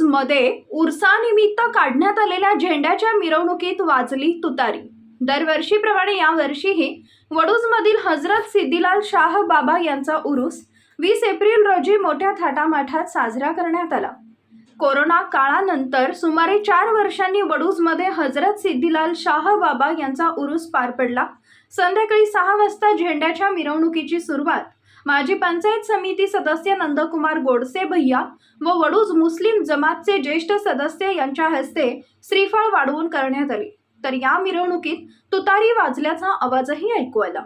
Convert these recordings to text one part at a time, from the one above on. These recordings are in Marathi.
मध्ये उर्सानिमित्त काढण्यात आलेल्या झेंड्याच्या मिरवणुकीत वाजली तुतारी. दरवर्षीप्रमाणे यावर्षीही वडूजमधील हजरत सिद्धीलाल शाह बाबा यांचा उरूस वीस एप्रिल रोजी मोठ्या थाटामाठात साजरा करण्यात आला. कोरोना काळानंतर सुमारे चार वर्षांनी वडूजमध्ये हजरत सिद्धिलाल शाह बाबा यांचा उरूस पार पडला. संध्याकाळी सहा वाजता झेंड्याच्या मिरवणुकीची सुरुवात माजी पंचायत समिती सदस्य नंदकुमार गोडसे भैया व वडूज मुस्लिम जमातचे ज्येष्ठ सदस्य यांच्या हस्ते श्रीफळ वाढवून करण्यात आली. तर या मिरवणुकीत तुतारी वाजल्याचा आवाजही ऐकू आला.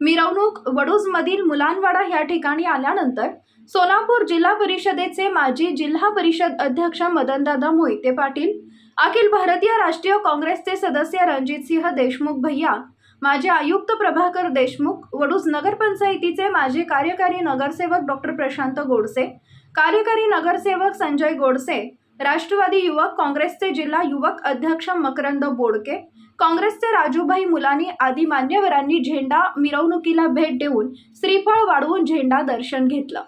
मिरवणूक वडूजमधील मुलांवाडा या ठिकाणी आल्यानंतर सोलापूर जिल्हा परिषदेचे माजी जिल्हा परिषद अध्यक्ष मदनदादा मोहिते पाटील अखिल भारतीय राष्ट्रीय काँग्रेसचे सदस्य रणजितसिंह देशमुख भैया माजी आयुक्त प्रभाकर देशमुख वडूज नगरपंचायतीचे माजी कार्यकारी नगरसेवक डॉक्टर प्रशांत गोडसे कार्यकारी नगरसेवक संजय गोडसे राष्ट्रवादी युवक काँग्रेसचे जिल्हा युवक अध्यक्ष मकरंद बोडके काँग्रेसचे राजूभाई मुलानी आदी मान्यवरांनी झेंडा मिरवणुकीला भेट देऊन श्रीफळ वाढवून झेंडा दर्शन घेतलं.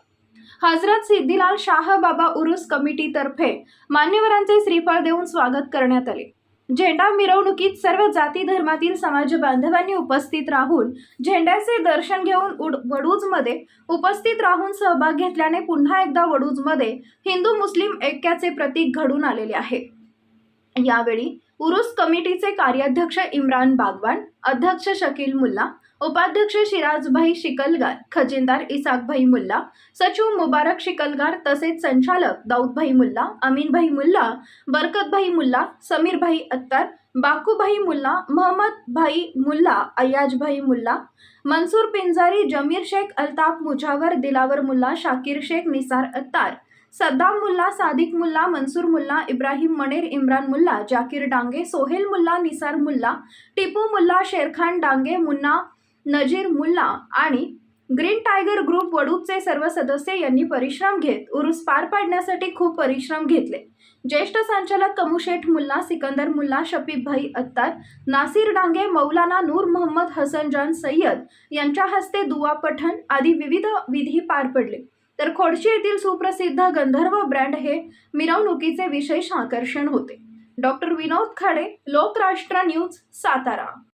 हजरत सिद्धीलाल शाह बाबा उरुस कमिटीतर्फे मान्यवरांचे श्रीफळ देऊन स्वागत करण्यात आले. झेंडा मिरवणुकीत सर्व जाती धर्मातील समाज बांधवांनी उपस्थित राहून झेंड्याचे दर्शन घेऊन उड वडूजमध्ये उपस्थित राहून सहभाग घेतल्याने पुन्हा एकदा वडूजमध्ये हिंदू मुस्लिम ऐक्याचे प्रतीक घडून आलेले आहे. यावेळी उरुस कमिटीचे कार्याध्यक्ष इम्रान बागवान अध्यक्ष शकील मुल्ला उपाध्यक्ष शिराजभाई शिकलगार खजिनदार इसाकभाई मुल्ला सचिव मुबारक शिकलगार तसेच संचालक दाऊदभाई मुल्ला अमीनभाई मुल्ला बरकतभाई मुल्ला समीरभाई अत्तार बाकूभाई मुल्ला महम्मद भाई मुल्ला अय्याजभाई मुल्ला मंसूर पिंजारी जमीर शेख अल्ताफ मुजावर दिलावर मुल्ला शाकीर शेख निसार अत्तार सद्दाम मुल्ला सादिक मुल्ला मनसूर मुल्ला इब्राहिम मणेर इम्रान मुल्ला जाकीर डांगे सोहेल मुल्ला निसार मुल्ला टिपू मुल्ला शेरखान डांगे मुन्ना नजीर मुल्ला आणि ग्रीन टायगर ग्रुप वडूदचे सर्व सदस्य यांनी परिश्रम घेत उरूस पार पाडण्यासाठी खूप परिश्रम घेतले. ज्येष्ठ संचालक कमुशेठ मुल्ला सिकंदर मुल्ला शफीक भाई अत्तार नासिर डांगे मौलाना नूर मोहम्मद हसन जान सय्यद यांच्या हस्ते दुवा पठण आदी विविध विधी पार पडले. तर खोडशी येथील सुप्रसिद्ध गंधर्व ब्रँड हे मिरवणुकीचे विशेष आकर्षण होते. Doctor Vinod Khade Lokrashtra news Satara.